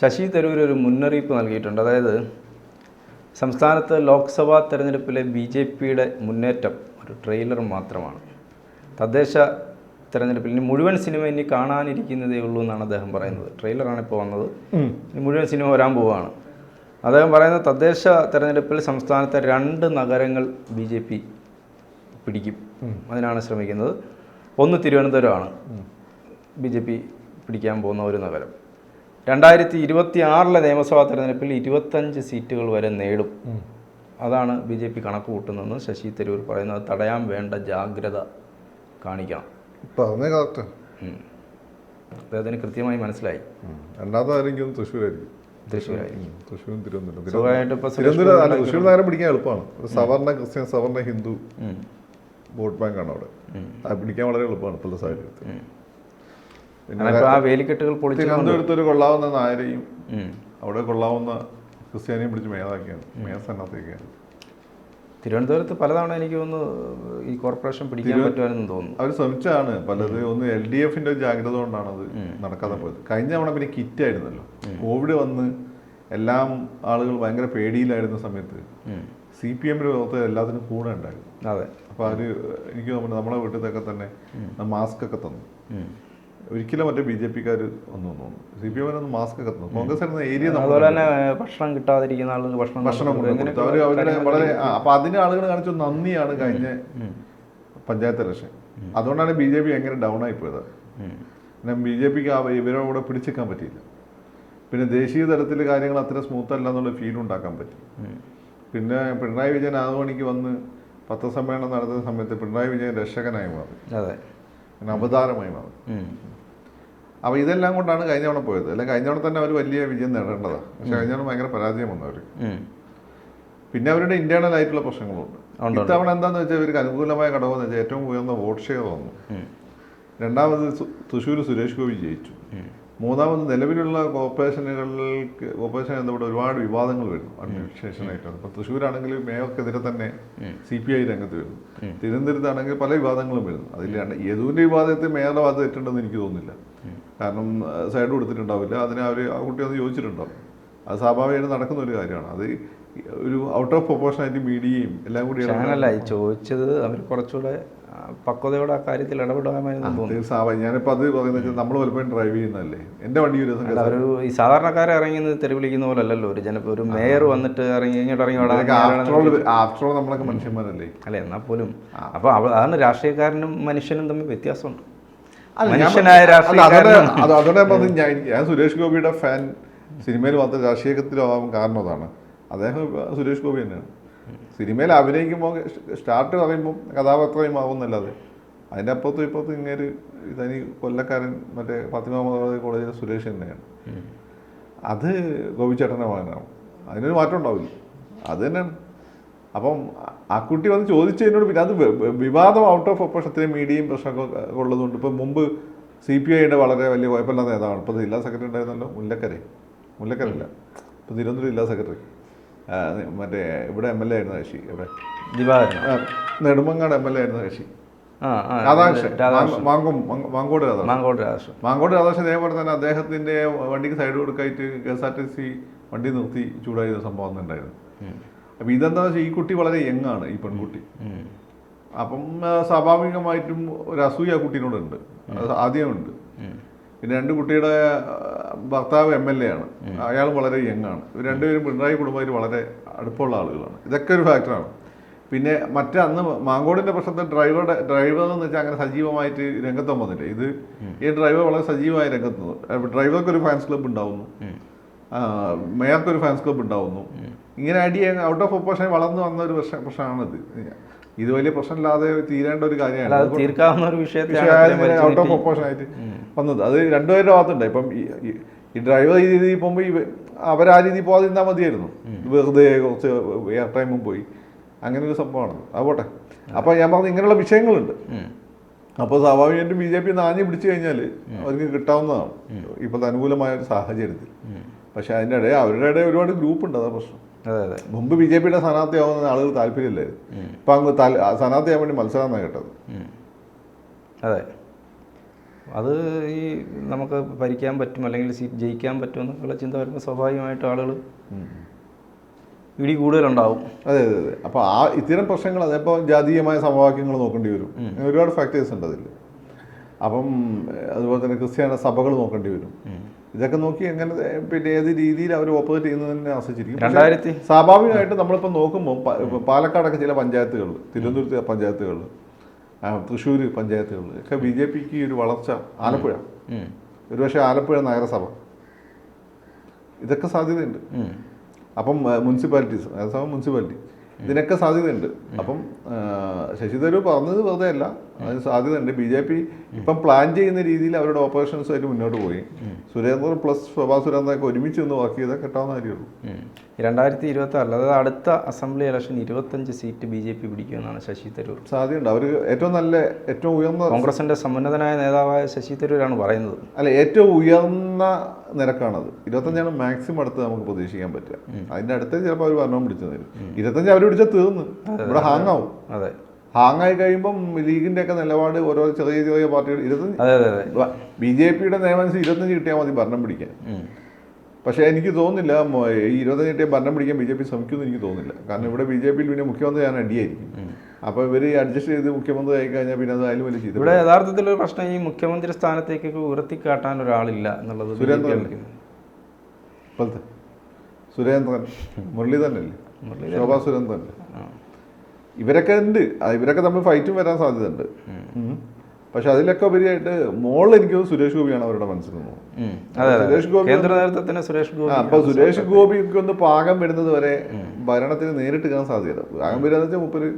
ശശി തരൂർ ഒരു മുന്നറിയിപ്പ് നൽകിയിട്ടുണ്ട്. അതായത് സംസ്ഥാനത്ത് ലോക്സഭാ തെരഞ്ഞെടുപ്പിലെ ബി ജെ പിയുടെ മുന്നേറ്റം ഒരു ട്രെയിലർ മാത്രമാണ്. തദ്ദേശ തെരഞ്ഞെടുപ്പിൽ ഇനി മുഴുവൻ സിനിമ ഇനി കാണാനിരിക്കുന്നതേ ഉള്ളൂ എന്നാണ് അദ്ദേഹം പറയുന്നത്. ട്രെയിലറാണ് ഇപ്പോൾ വന്നത്. ഇനി മുഴുവൻ സിനിമ വരാൻ പോവുകയാണ് അദ്ദേഹം പറയുന്നത് തദ്ദേശ തെരഞ്ഞെടുപ്പിൽ സംസ്ഥാനത്തെ രണ്ട് നഗരങ്ങൾ ബി ജെ പി പിടിക്കും. അതിനാണ് ശ്രമിക്കുന്നത്. ഒന്ന് തിരുവനന്തപുരമാണ്. ബി ജെ പി പിടിക്കാൻ പോകുന്ന ഒരു നഗരം. രണ്ടായിരത്തി ഇരുപത്തി ആറിലെ നിയമസഭാ തെരഞ്ഞെടുപ്പിൽ ഇരുപത്തഞ്ച് സീറ്റുകൾ വരെ നേടും. അതാണ് ബി ജെ പി കണക്ക് കൂട്ടുന്നതെന്ന് ശശി തരൂർ പറയുന്നത്. തടയാൻ വേണ്ട ജാഗ്രത കാണിക്കണം. അദ്ദേഹത്തിന് കൃത്യമായി മനസ്സിലായി. രണ്ടാമതായിരിക്കും തൃശ്ശൂരായിരിക്കും. തൃശ്ശൂരായിരിക്കും. തൃശ്ശൂരും തിരുവനന്തപുരം. തൃശ്ശൂർ നഗരം പിടിക്കാൻ എളുപ്പമാണ്. ഒരു സവർണ ക്രിസ്ത്യൻ സവർണ ഹിന്ദു. വോട്ട് ബാങ്കാണ് അവിടെ. പിടിക്കാൻ വളരെ എളുപ്പമാണ് ഇപ്പോഴത്തെ സാഹചര്യത്തിൽ. ആ വേലിക്കെട്ടുകൾ പൊളിച്ചു തിരുവനന്തപുരത്ത് ഒരു കൊള്ളാവുന്ന നായരെയും അവിടെ കൊള്ളാവുന്ന ക്രിസ്ത്യാനിയും പിടിച്ച് മേധാക്കിയാണ് മേസനത്തേക്കാണ് തിരുവനന്തപുരത്ത് പലതവണ എനിക്ക് തോന്നുന്നു ഈ കോർപ്പറേഷൻ പിടിക്കാൻ പറ്റുമെന്ന് തോന്നുന്നു. അവർ ശ്രമിച്ചാണ് പലത് ഒന്ന് എൽ ഡി എഫിന്റെ ജാഗ്രത കൊണ്ടാണ് അത് നടക്കാതെ പോയത്. കഴിഞ്ഞ തവണ പിന്നെ കിറ്റ് ആയിരുന്നല്ലോ കോവിഡ് വന്ന് എല്ലാം ആളുകൾ ഭയങ്കര പേടിയിലായിരുന്ന സമയത്ത്. സി പി എമ്മിന്റെ ലോകത്ത് എല്ലാത്തിനും കൂടെ ഉണ്ടായിരുന്നു. അതെ. അപ്പൊ അവർ എനിക്ക് തോന്നുന്നു നമ്മളെ വീട്ടിലൊക്കെ തന്നെ മാസ്ക് ഒക്കെ തന്നു. ഒരിക്കലും മറ്റേ ബി ജെ പിക്കാർ ഒന്നും സി പി എമ്മിനൊന്നും മാസ്ക് ഒക്കെ കോൺഗ്രസ് എന്ന ഏരിയ അതുപോലെ തന്നെ ഭക്ഷണം കിട്ടാതിരിക്കുന്ന ആളുകൾ ഭക്ഷണം ഭക്ഷണം അവർ അവരുടെ വളരെ അപ്പൊ അതിന് ആളുകൾ കാണിച്ച നന്ദിയാണ് കഴിഞ്ഞ പഞ്ചായത്ത് ഇലക്ഷൻ. അതുകൊണ്ടാണ് ബി ജെ പി എങ്ങനെ ഡൗൺ ആയി പോയത്. പിന്നെ ബി ജെ പിക്ക് ഇവരെ കൂടെ പിടിച്ചെക്കാൻ പറ്റിയില്ല. പിന്നെ ദേശീയ തലത്തിൽ കാര്യങ്ങൾ അത്ര സ്മൂത്ത് അല്ല എന്നുള്ള ഫീൽ ഉണ്ടാക്കാൻ പറ്റി. പിന്നെ പിണറായി വിജയൻ ആറുമണിക്ക് വന്ന് പത്രസമ്മേളനം നടത്തുന്ന സമയത്ത് പിണറായി വിജയൻ രക്ഷകനായി മാറി. അതെ. പിന്നെ അവതാരമായി മാറും. അപ്പൊ അപ്പോൾ ഇതെല്ലാം കൊണ്ടാണ് കഴിഞ്ഞ തവണ പോയത്. അല്ലെങ്കിൽ കഴിഞ്ഞ തവണ തന്നെ അവർ വലിയ വിജയം നേടേണ്ടതാണ് പക്ഷെ കഴിഞ്ഞ തവണ ഭയങ്കര പരാജയം വന്നു അവർ പിന്നെ അവരുടെ ഇന്റേണൽ ആയിട്ടുള്ള പ്രശ്നങ്ങളുണ്ട്. ഇത്തവണ എന്താന്ന് വെച്ചാൽ ഇവർക്ക് അനുകൂലമായ ഘടകമെന്ന് വെച്ചാൽ ഏറ്റവും ഉയർന്ന വോട്ട് ഷെയർ വന്നു രണ്ടാമത് തൃശ്ശൂർ സുരേഷ് ഗോപി ജയിച്ചു. മൂന്നാമത് നിലവിലുള്ള കോർപ്പറേഷനുകളിൽ കോർപ്പറേഷൻ എന്നിവിടെ ഒരുപാട് വിവാദങ്ങൾ വരുന്നു. അഡ്മിനിസ്ട്രേഷനായിട്ടാണ് ഇപ്പോൾ തൃശ്ശൂരാണെങ്കിൽ മേയർക്കെതിരെ തന്നെ സി പി ഐ രംഗത്ത് വരുന്നു. തിരുവനന്തപുരത്താണെങ്കിൽ പല വിവാദങ്ങളും വരുന്നു. അതിൽ യദുവിന്റെ വിവാദത്തിൽ മേയറുടെ വാദം തെറ്റുണ്ടെന്ന് എനിക്ക് തോന്നുന്നില്ല. കാരണം സൈഡ് കൊടുത്തിട്ടുണ്ടാവില്ല. അതിനെ അവർ ആ കുട്ടി ഒന്ന് ചോദിച്ചിട്ടുണ്ടാവും. അത് സ്വാഭാവികമായിട്ട് നടക്കുന്ന ഒരു കാര്യമാണ്. അത് ഒരു ഔട്ട് ഓഫ് പ്രൊപ്പോർഷനായിട്ട് മീഡിയയും എല്ലാം കൂടി ചോദിച്ചത് അവർ കുറച്ചുകൂടെ പക്വതയോടെ ആ കാര്യത്തിൽ തോന്നുന്നു. അത് സ്വാഭാവികം ഞാനിപ്പോൾ അത് പറയുന്നത് നമ്മൾ പലപ്പോഴും ഡ്രൈവ് ചെയ്യുന്നതല്ലേ? എന്റെ വണ്ടി ഒരു ഒരു ഈ സാധാരണക്കാരെ ഇറങ്ങി തെരുവ് തെറി വിളിക്കുന്ന പോലെ അല്ലല്ലോ ഒരു ജന ഒരു മേയർ വന്നിട്ട് ഇറങ്ങി ഇങ്ങോട്ട് ഇറങ്ങി ആഫ്റ്റർ ഓൾ നമ്മളൊക്കെ മനുഷ്യന്മാരല്ലേ? അല്ല എന്നാൽ പോലും. അപ്പോൾ അതാണ് രാഷ്ട്രീയക്കാരനും മനുഷ്യനും തമ്മിൽ വ്യത്യാസമുണ്ട്. ഞാൻ മനുഷ്യനായ അതോടെ ഞാൻ ഞാൻ സുരേഷ് ഗോപിയുടെ ഫാൻ സിനിമയിൽ മാത്രം രാഷ്ട്രീയത്തിലാവാൻ കാരണം അതാണ്. അദ്ദേഹം സുരേഷ് ഗോപി തന്നെയാണ്. സിനിമയിൽ അഭിനയിക്കുമ്പോൾ സ്റ്റാർട്ട് പറയുമ്പോൾ കഥാപാത്രമായി മാറുന്നല്ലാതെ അതിന്റെ അപ്പുറത്തും ഇപ്പുറത്തും ഇങ്ങനെ ഇതനി കൊല്ലക്കാരൻ മറ്റേ ഫാത്തിമ കോളേജിലെ സുരേഷ് തന്നെയാണ്. അത് ഗോപിച്ചേട്ടന്റെ മകനാണ്. അതിനൊരു മാറ്റം ഉണ്ടാവില്ല. അത് തന്നെയാണ്. അപ്പം ആ കുട്ടി വന്ന് ചോദിച്ചതിനോട് പിന്നെ അത് വിവാദം ഔട്ട് ഓഫ് പ്രശ്നത്തിന് മീഡിയയും പ്രശ്നമൊക്കെ ഉള്ളതുകൊണ്ട് ഇപ്പം മുമ്പ് സി പി ഐയുടെ വളരെ വലിയ കുഴപ്പമില്ലാത്ത നേതാവാണ്. ഇപ്പോൾ ജില്ലാ സെക്രട്ടറി ഉണ്ടായിരുന്നല്ലോ? മുല്ലക്കര. മുല്ലക്കരല്ല ഇപ്പോൾ തിരുവനന്തപുരം ജില്ലാ സെക്രട്ടറി. മറ്റേ ഇവിടെ എം എൽ എ ആയിരുന്നു കക്ഷി ഇവിടെ Divakaran Nedumangad M L A ആയിരുന്നു കക്ഷി രാധാകൃഷ്ണൻ. മാങ്കും മാങ്കോട് രാധാകൃഷ്ണൻ. മാങ്കോട് രാധാകൃഷ്ണൻ. മാങ്കോട് രാധാകൃഷ്ണൻ ഇതേപോലെ തന്നെ അദ്ദേഹത്തിന്റെ വണ്ടിക്ക് side കൊടുക്കായിട്ട് K S R T C വണ്ടി നിർത്തി ചൂടായ സംഭവം ഉണ്ടായിരുന്നു. അപ്പം ഇതെന്താ വെച്ചാൽ ഈ കുട്ടി വളരെ യങ് ആണ് ഈ പെൺകുട്ടി. അപ്പം സ്വാഭാവികമായിട്ടും ഒരു അസൂയ ആ കുട്ടീനോടുണ്ട്. ആദ്യമുണ്ട്. പിന്നെ രണ്ട് കുട്ടിയുടെ ഭർത്താവ് എം എൽ എ ആണ്. അയാൾ വളരെ യങ് ആണ്. ഇവർ രണ്ടുപേരും പിണറായി കുടുംബത്തിൽ വളരെ അടുപ്പമുള്ള ആളുകളാണ്. ഇതൊക്കെ ഒരു ഫാക്ടറാണ് പിന്നെ മറ്റേ അന്ന് മാങ്കോടിന്റെ പ്രശ്നത്തിൽ ഡ്രൈവറുടെ ഡ്രൈവർ എന്ന് വെച്ചാൽ അങ്ങനെ സജീവമായിട്ട് രംഗത്ത് വന്നില്ല ഇത് ഈ ഡ്രൈവർ വളരെ സജീവമായ രംഗത്ത് ഡ്രൈവർക്ക് ഒരു ഫാൻസ് ക്ലബ്ബ് ഉണ്ടാവുന്നു. മേയർക്ക് ഒരു ഫാൻസ് ക്ലബ്ബ് ഉണ്ടാവുന്നു. ഇങ്ങനെ അടി ഔട്ട് ഓഫ് പ്രൊപ്പോഷൻ വളർന്നു വന്ന ഒരു പ്രശ്ന പ്രശ്നമാണിത്. ഇത് വലിയ പ്രശ്നമില്ലാതെ തീരേണ്ട ഒരു കാര്യമാണ്. തീർക്കാവുന്ന ഒരു ഔട്ട് ഓഫ് പ്രൊപ്പോഷൻ ആയിട്ട് വന്നത്. അത് രണ്ടുപേരുടെ ഭാഗത്തുണ്ട്. ഇപ്പം ഈ- ഡ്രൈവർ ഈ രീതിയിൽ പോകുമ്പോൾ ഈ അവർ ആ രീതിയിൽ പോകാതിരുന്നാൽ മതിയായിരുന്നു. വെറുതെ കുറച്ച് എയർ ടൈമും പോയി. അങ്ങനെ ഒരു സംഭവമാണ് അത് പോട്ടെ. അപ്പോൾ ഞാൻ പറഞ്ഞു ഇങ്ങനെയുള്ള വിഷയങ്ങളുണ്ട്. അപ്പൊ അപ്പോൾ സ്വാഭാവികമായിട്ടും ബി ജെ പി നാഞ്ഞു പിടിച്ചു കഴിഞ്ഞാൽ അവർക്ക് കിട്ടാവുന്നതാണ്. ഇപ്പോഴത്തെ അനുകൂലമായ ഒരു സാഹചര്യത്തിൽ. പക്ഷെ അതിന്റെ ഇടയിൽ അവരുടെ ഇടയിൽ ഒരുപാട് ഗ്രൂപ്പ് ഉണ്ട് അതാ പ്രശ്നം. അതെ അതെ. മുമ്പ് ബി ജെ പിയുടെ സ്ഥാനാർത്ഥിയാവുന്ന ആളുകൾ താല്പര്യമില്ലായിരുന്നു ഇപ്പം അങ്ങ് സ്ഥാനാർത്ഥി സ്ഥാനാർത്ഥിയാവാൻ വേണ്ടി മത്സരം എന്നാണ് കേട്ടത് അതെ. അത് ഈ നമുക്ക് ഭരിക്കാൻ പറ്റും അല്ലെങ്കിൽ സീറ്റ് ജയിക്കാൻ പറ്റും എന്നൊക്കെയുള്ള ചിന്ത വരുമ്പോൾ സ്വാഭാവികമായിട്ട് ആളുകൾ ഇടി കൂടുതലുണ്ടാവും. അതെ അതെ അതെ. അപ്പോൾ ആ ഇത്തരം പ്രശ്നങ്ങൾ അതിപ്പോൾ ജാതീയമായ സമവാക്യങ്ങൾ നോക്കേണ്ടി വരും. ഒരുപാട് ഫാക്ടേഴ്സ് ഉണ്ട് അതിൽ അപ്പം അതുപോലെ തന്നെ ക്രിസ്ത്യാന സഭകൾ നോക്കേണ്ടി വരും. ഇതൊക്കെ നോക്കി എങ്ങനെ പിന്നെ ഏത് രീതിയിൽ അവർ ഓപ്പറേറ്റ് ചെയ്യുന്നതിനെ ആശ്രയിച്ചിരിക്കും. രണ്ടായിരത്തി സ്വാഭാവികമായിട്ട് നമ്മളിപ്പോൾ നോക്കുമ്പോൾ പാലക്കാടൊക്കെ ചില പഞ്ചായത്തുകൾ തിരുവനന്തപുരത്തെ പഞ്ചായത്തുകൾ തൃശ്ശൂർ പഞ്ചായത്തുകൾ ഒക്കെ ബി ജെ പിക്ക് ഒരു വളർച്ച ആലപ്പുഴ. ഒരുപക്ഷെ ആലപ്പുഴ നഗരസഭ. ഇതൊക്കെ സാധ്യതയുണ്ട്. അപ്പം മുനിസിപ്പാലിറ്റീസ് നഗരസഭ മുനിസിപ്പാലിറ്റി ഇതിനൊക്കെ സാധ്യതയുണ്ട്. അപ്പം ആ, ശശി തരൂർ പറഞ്ഞത് വെറുതെ അല്ല അതിന് സാധ്യതയുണ്ട്. ബി ജെ പി ഇപ്പം പ്ലാൻ ചെയ്യുന്ന രീതിയിൽ അവരുടെ ഓപ്പറേഷൻസ് ആയിട്ട് മുന്നോട്ട് പോയി. സുരേന്ദ്രൻ പ്ലസ് ശോഭാ സുരേന്ദ്രനൊക്കെ ഒരുമിച്ച് നിന്ന് വർക്ക് ചെയ്താൽ കിട്ടാവുന്ന കാര്യമുള്ളൂ. രണ്ടായിരത്തി ഇരുപത്തി ആറിൽ അതായത് അടുത്ത അസംബ്ലി ഇലക്ഷൻ ഇരുപത്തഞ്ച് സീറ്റ് ബി ജെ പി പിടിക്കുമെന്നാണ് ശശി തരൂർ. സാധ്യതയുണ്ട്. അവർ ഏറ്റവും നല്ല ഏറ്റവും ഉയർന്ന കോൺഗ്രസിന്റെ സമുന്നതനായ നേതാവായ ശശി തരൂരാണ് പറയുന്നത്. അല്ല ഏറ്റവും ഉയർന്ന നിരക്കാണത്. ഇരുപത്തഞ്ചാണ് മാക്സിമം അടുത്ത് നമുക്ക് പ്രതീക്ഷിക്കാൻ പറ്റുക. അതിന്റെ അടുത്ത് ചിലപ്പോൾ അവർ ഭരണം പിടിച്ചു തരും. ഇരുപത്തഞ്ച് അവർ പിടിച്ചാൽ തീർന്ന്. ഇവിടെ ഹാങ് ആവും അതെ. ഹാങ് ആയി കഴിയുമ്പം ലീഗിന്റെ ഒക്കെ നിലപാട് ഓരോ ചെറിയ ചെറിയ പാർട്ടികൾ അതെ ബി ജെ പിയുടെ നിയമനുസരിച്ച് ഇരുപത്തഞ്ച് കിട്ടിയാൽ മതി ഭരണം പിടിക്കാൻ. പക്ഷേ എനിക്ക് തോന്നുന്നില്ല ഈ ഇരുപത്തഞ്ച് കിട്ടിയ ഭരണം പിടിക്കാൻ ബി ജെ പി ശ്രമിക്കുമെന്ന് എനിക്ക് തോന്നുന്നില്ല. കാരണം ഇവിടെ ബി ജെ പിയിൽ പിന്നെ മുഖ്യമന്ത്രി ഞാൻ അടിയായിരിക്കും. അപ്പോൾ ഇവർ അഡ്ജസ്റ്റ് ചെയ്ത് മുഖ്യമന്ത്രി ആയി കഴിഞ്ഞാൽ പിന്നെ അത് അതിലും വലിയ ചെയ്തു ഇവിടെ യഥാർത്ഥത്തിൽ ഒരു പ്രശ്നം ഈ മുഖ്യമന്ത്രി സ്ഥാനത്തേക്കൊക്കെ ഉയർത്തിക്കാട്ടാൻ ഒരാളില്ല എന്നുള്ളത് സുരേന്ദ്രൻ. സുരേന്ദ്രൻ. മുരളീധരൻ. അല്ലേ ശോഭാ സുരേന്ദ്രൻ. ഇവരൊക്കെ ഉണ്ട്. ഇവരൊക്കെ തമ്മിൽ ഫൈറ്റും വരാൻ സാധ്യതയുണ്ട്. പക്ഷെ അതിലൊക്കെ ഉപരിയായിട്ട് മോളിൽ എനിക്ക് സുരേഷ് ഗോപിയാണ് അവരുടെ മനസ്സിൽ സുരേഷ് ഗോപി നേതൃത്വത്തിന് സുരേഷ് ഗോപി അപ്പൊ സുരേഷ് ഗോപിക്ക് ഒന്ന് പാകം വരുന്നത് വരെ ഭരണത്തിന് നേരിട്ട് കാണാൻ സാധ്യത പാകം വരിക വെച്ചാൽ മുപ്പര്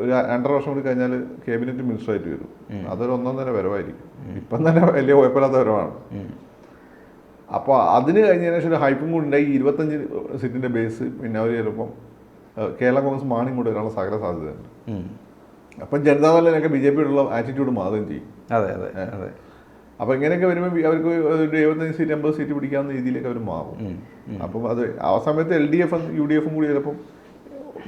ഒരു രണ്ടര വർഷം കൂടി കഴിഞ്ഞാൽ ക്യാബിനറ്റ് മിനിസ്റ്റർ ആയിട്ട് വരും. അതൊരു ഒന്നൊന്നര വരവായിരിക്കും. ഇപ്പം തന്നെ വലിയ കുഴപ്പമില്ലാത്ത വരവാണ്. അപ്പോൾ അതിന് കഴിഞ്ഞതിന് ശേഷം ഒരു ഹൈപ്പും കൂടി ഉണ്ടായി. ഇരുപത്തഞ്ച് സീറ്റിന്റെ ബേസ് പിന്നെ അവർ ചിലപ്പം കേരള കോൺഗ്രസ് മാണി കൊണ്ട് വരാനുള്ള സകല സാധ്യതയുണ്ട്. അപ്പം ജനതാദളിനൊക്കെ ബി ജെ പിയോടുള്ള ആറ്റിറ്റ്യൂഡ് മാറുകയും ചെയ്യും അതെ അതെ അതെ അപ്പോൾ ഇങ്ങനെയൊക്കെ വരുമ്പോൾ അവർക്ക് ഒരു എഴുപത്തഞ്ച് സീറ്റ് അമ്പത് സീറ്റ് പിടിക്കാവുന്ന രീതിയിലേക്ക് അവർ മാറും. അപ്പം അത് ആ സമയത്ത് എൽ ഡി എഫും യു ഡി എഫും കൂടി ചിലപ്പം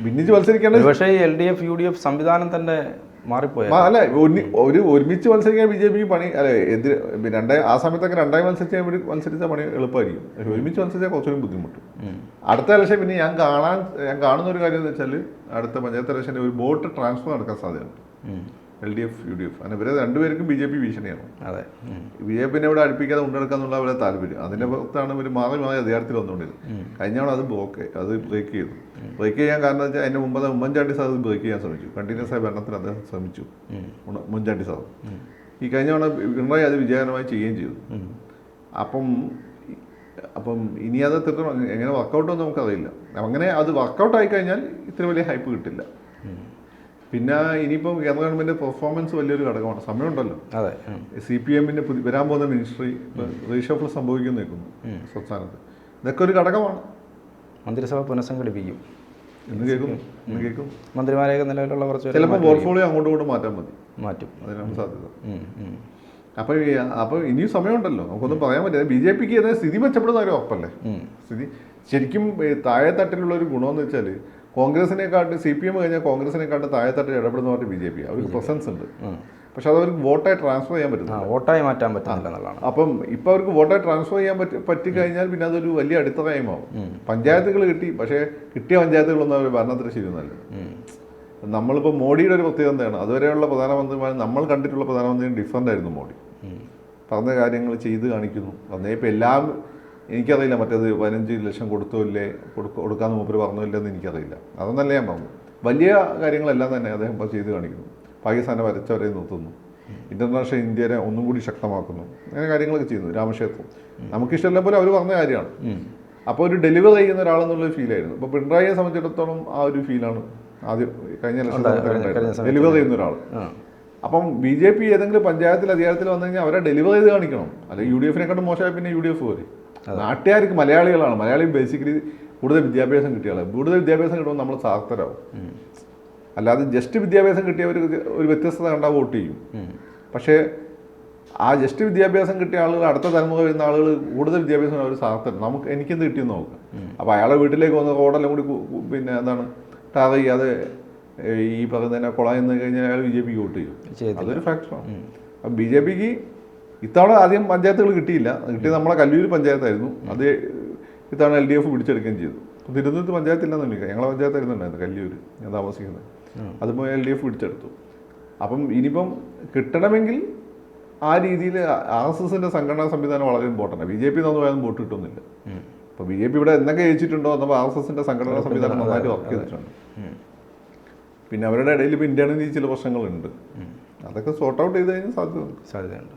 ഭിന്നിച്ച് മത്സരിക്കേണ്ട പക്ഷേ L D F U D F സംവിധാനം തന്നെ മാറിപ്പോയ. അല്ലെ ഒരു ഒരുമിച്ച് മത്സരിക്കാൻ ബി ജെ പിക്ക് പണി അല്ല എതിര് രണ്ടായി ആ സമയത്തൊക്കെ രണ്ടായി മത്സരിച്ചാൽ ഇവർ മത്സരിച്ച പണി എളുപ്പമായിരിക്കും. പക്ഷെ ഒരുമിച്ച് മത്സരിച്ചാൽ കുറച്ചുകൂടി ബുദ്ധിമുട്ട്. അടുത്ത ഇലക്ഷൻ പിന്നെ ഞാൻ കാണാൻ ഞാൻ കാണുന്ന ഒരു കാര്യം എന്ന് വെച്ചാൽ അടുത്ത പഞ്ചായത്ത് ഇലക്ഷന്റെ ഒരു വോട്ട് ട്രാൻസ്ഫർ നടക്കാൻ സാധ്യതയുണ്ട്. L D F U D F അങ്ങനെ ഇവരെ രണ്ടുപേർക്കും ബി ജെ പി ഭീഷണിയാണ്. അതെ. ബി ജെ പിന്നെ ഇവിടെ അടുപ്പിക്കാതെ കൊണ്ടെടുക്കാന്നുള്ള അവരുടെ താല്പര്യം അതിന്റെ പുറത്താണ് ഇവർ മാറി മാറി അധികാരത്തിൽ വന്നുകൊണ്ടിരുന്നത്. കഴിഞ്ഞ തവണ അത് ബ്ലോക്ക് അത് ബ്രേക്ക് ചെയ്തു. ബ്രേക്ക് ചെയ്യാൻ കാരണം വെച്ചാൽ അതിന്റെ മുമ്പ് ഉമ്മൻചാണ്ടി സാർ അത് ബ്രേക്ക് ചെയ്യാൻ ശ്രമിച്ചു. കണ്ടിന്യൂസ് ആയി ഭരണത്തിൽ അദ്ദേഹം ശ്രമിച്ചു. ഉമ്മൻചാണ്ടി സാർ. ഈ കഴിഞ്ഞ തവണ പിണറായി അത് വിജയകരമായി ചെയ്യുകയും ചെയ്തു. അപ്പം അപ്പം ഇനി അത് എങ്ങനെ വർക്കൗട്ട് ഒന്നും നമുക്കറിയില്ല. അങ്ങനെ അത് വർക്കൗട്ട് ആയി കഴിഞ്ഞാൽ ഇത്ര വലിയ ഹൈപ്പ് കിട്ടില്ല. പിന്നെ ഇനിയിപ്പം കേന്ദ്ര ഗവൺമെന്റ് പെർഫോമൻസ് വലിയൊരു ഘടകമാണ്. സമയമുണ്ടല്ലോ. അതെ. സി പി എമ്മിന്റെ വരാൻ പോകുന്ന മിനിസ്ട്രി റീഷഫിൾ സംഭവിക്കുന്നു നിൽക്കുന്നു സംസ്ഥാനത്ത്. ഇതൊക്കെ ഒരു ഘടകമാണ്. മന്ത്രിസഭ പുനഃസംഘടിപ്പിക്കും. എന്ന് കേൾക്കും എന്ന് കേൾക്കുന്നു. മന്ത്രിമാരെയൊക്കെ നിലവിലുള്ള കുറച്ച് ചിലപ്പോൾ പോർട്ട്ഫോളിയോ അങ്ങോട്ടും ഇങ്ങോട്ടും മാറ്റാൻ മതി. മാറ്റും. അതിനാണ് സാധ്യത. അപ്പോൾ അപ്പോൾ ഇനിയും സമയമുണ്ടല്ലോ. നമുക്കൊന്നും പറയാൻ പറ്റില്ല. ബി ജെ പിക്ക് സ്ഥിതി മെച്ചപ്പെടുന്ന കാര്യം ഉറപ്പല്ലേ? സ്ഥിതി ശരിക്കും താഴെ താഴെത്തട്ടിലുള്ള ഒരു ഗുണമെന്ന് വെച്ചാൽ കോൺഗ്രസിനെക്കാട്ട് സി പി എം കഴിഞ്ഞാൽ കോൺഗ്രസിനെക്കാട്ട് താഴെത്തട്ടിൽ ഇടപെടുന്ന പാർട്ടി ബി ജെ പി. അവർക്ക് പ്രസൻസ് ഉണ്ട്. പക്ഷെ അത് അവർക്ക് വോട്ടായി ട്രാൻസ്ഫർ ചെയ്യാൻ പറ്റുന്നില്ല വോട്ടായി മാറ്റാൻ പറ്റുന്നില്ല എന്നുള്ളതാണ്. അപ്പം ഇപ്പം അവർക്ക് വോട്ടായി ട്രാൻസ്ഫർ ചെയ്യാൻ പറ്റി പറ്റിക്കഴിഞ്ഞാൽ പിന്നെ അതൊരു വലിയ അടുത്ത മാറും. പഞ്ചായത്തുകൾ കിട്ടി പക്ഷേ കിട്ടിയ പഞ്ചായത്തുകളൊന്നും അവർ ഭരണത്തിൽ ശരിയൊന്നല്ല നമ്മളിപ്പോൾ മോഡിയുടെ ഒരു പ്രത്യേകത എന്താണ് അതുവരെയുള്ള പ്രധാനമന്ത്രിമാർ നമ്മൾ കണ്ടിട്ടുള്ള പ്രധാനമന്ത്രി ഡിഫറന്റ് ആയിരുന്നു മോഡി. പറഞ്ഞ കാര്യങ്ങൾ ചെയ്ത് കാണിക്കുന്നു. പറഞ്ഞ ഇപ്പം എല്ലാം എനിക്കറിയില്ല മറ്റേത് പതിനഞ്ച് ലക്ഷം കൊടുത്തോ ഇല്ലേ കൊടുക്ക കൊടുക്കാന്ന് മൂപ്പര് പറഞ്ഞോ ഇല്ലെന്ന് എനിക്കറിയില്ല. അതൊന്നല്ല ഞാൻ പറഞ്ഞു വലിയ കാര്യങ്ങളെല്ലാം തന്നെ അദ്ദേഹം ഇപ്പോൾ ചെയ്ത് കാണിക്കുന്നു. പാകിസ്ഥാനെ വരച്ചവരെ നിർത്തുന്നു. ഇന്റർനാഷണൽ ഇന്ത്യനെ ഒന്നും കൂടി ശക്തമാക്കുന്നു. അങ്ങനെ കാര്യങ്ങളൊക്കെ ചെയ്യുന്നു രാമക്ഷേത്രം. നമുക്കിഷ്ടമല്ല പോലെ അവർ പറഞ്ഞ കാര്യമാണ്. അപ്പോൾ ഒരു ഡെലിവറി ചെയ്യുന്ന ഒരാളെന്നുള്ള ഫീലായിരുന്നു ഇപ്പോൾ പിണറായിയെ സംബന്ധിച്ചിടത്തോളം ആ ഒരു ഫീലാണ് ആദ്യം കഴിഞ്ഞ ലക്ഷം ഡെലിവറി ഡെലിവർ ചെയ്യുന്ന ഒരാൾ. അപ്പം ബി ജെ പി ഏതെങ്കിലും പഞ്ചായത്തിൽ അധികാരത്തിൽ വന്നു കഴിഞ്ഞാൽ അവരെ ഡെലിവർ ചെയ്ത് കാണിക്കണം. അല്ലെങ്കിൽ യു ഡി എഫിനെക്കാട്ടും മോശമായി പിന്നെ യു ഡി എഫ് പോലെ. നാട്ടുകാർക്ക് മലയാളികളാണ്. മലയാളി ബേസിക്കലി കൂടുതൽ വിദ്യാഭ്യാസം കിട്ടിയാൽ കൂടുതൽ വിദ്യാഭ്യാസം കിട്ടുമ്പോൾ നമ്മൾ സാർത്ഥരാകും അല്ലാതെ ജസ്റ്റ് വിദ്യാഭ്യാസം കിട്ടിയവർ ഒരു വ്യത്യസ്തത കണ്ടാൽ വോട്ട് ചെയ്യും. പക്ഷേ ആ ജസ്റ്റ് വിദ്യാഭ്യാസം കിട്ടിയ ആളുകൾ അടുത്ത തലമുറ വരുന്ന ആളുകൾ കൂടുതൽ വിദ്യാഭ്യാസം അവർ സാർത്ഥരം നമുക്ക് എനിക്കെന്ത് കിട്ടിയെന്ന് നോക്കാം. അപ്പോൾ അയാളെ വീട്ടിലേക്ക് വന്ന് റോഡെല്ലാം കൂടി പിന്നെ എന്താണ് ടാർ ചെയ്യാതെ ഈ പറയുന്നതിനെ എന്ന് കഴിഞ്ഞാൽ അയാൾ ബി ജെ പിക്ക് വോട്ട് ചെയ്യും. അതൊരു ഫാക്ടറാണ് അപ്പം ബി ജെ പിക്ക് ഇത്തവണ ആദ്യം പഞ്ചായത്തുകൾ കിട്ടിയില്ല. കിട്ടിയത് നമ്മളെ കല്ലൂർ പഞ്ചായത്തായിരുന്നു. അത് ഇത്തവണ എൽ ഡി എഫ് പിടിച്ചെടുക്കുകയും ചെയ്തു. തിരുവനന്തപുരത്ത് പഞ്ചായത്തില്ലെന്ന് വിളിക്കാം. ഞങ്ങളെ പഞ്ചായത്തായിരുന്നു ഉണ്ടായിരുന്നത് കല്ലൂർ ഞാൻ താമസിക്കുന്നത്. അതിപ്പോൾ എൽ ഡി എഫ് പിടിച്ചെടുത്തു. അപ്പം ഇനിയിപ്പം കിട്ടണമെങ്കിൽ ആ രീതിയിൽ ആർ എസ് എസിന്റെ സംഘടനാ സംവിധാനം വളരെ ഇമ്പോർട്ടന്റ് ബി ജെ പി നിന്ന് പോയാലും വോട്ട് കിട്ടുന്നില്ല. അപ്പോൾ ബി ജെ പി ഇവിടെ എന്തൊക്കെ ജയിച്ചിട്ടുണ്ടോ എന്നപ്പോൾ ആർ എസ് എസിന്റെ സംഘടനാ സംവിധാനം നന്നായിട്ട് വർക്ക് ചെയ്തിട്ടുണ്ട്. പിന്നെ അവരുടെ ഇടയിൽ ഇപ്പോൾ ഇന്റേണലി ചില പ്രശ്നങ്ങളുണ്ട്. അതൊക്കെ സോർട്ട് ഔട്ട് ചെയ്ത് കഴിഞ്ഞാൽ സാധ്യതയുണ്ട്. സാധ്യതയുണ്ട്.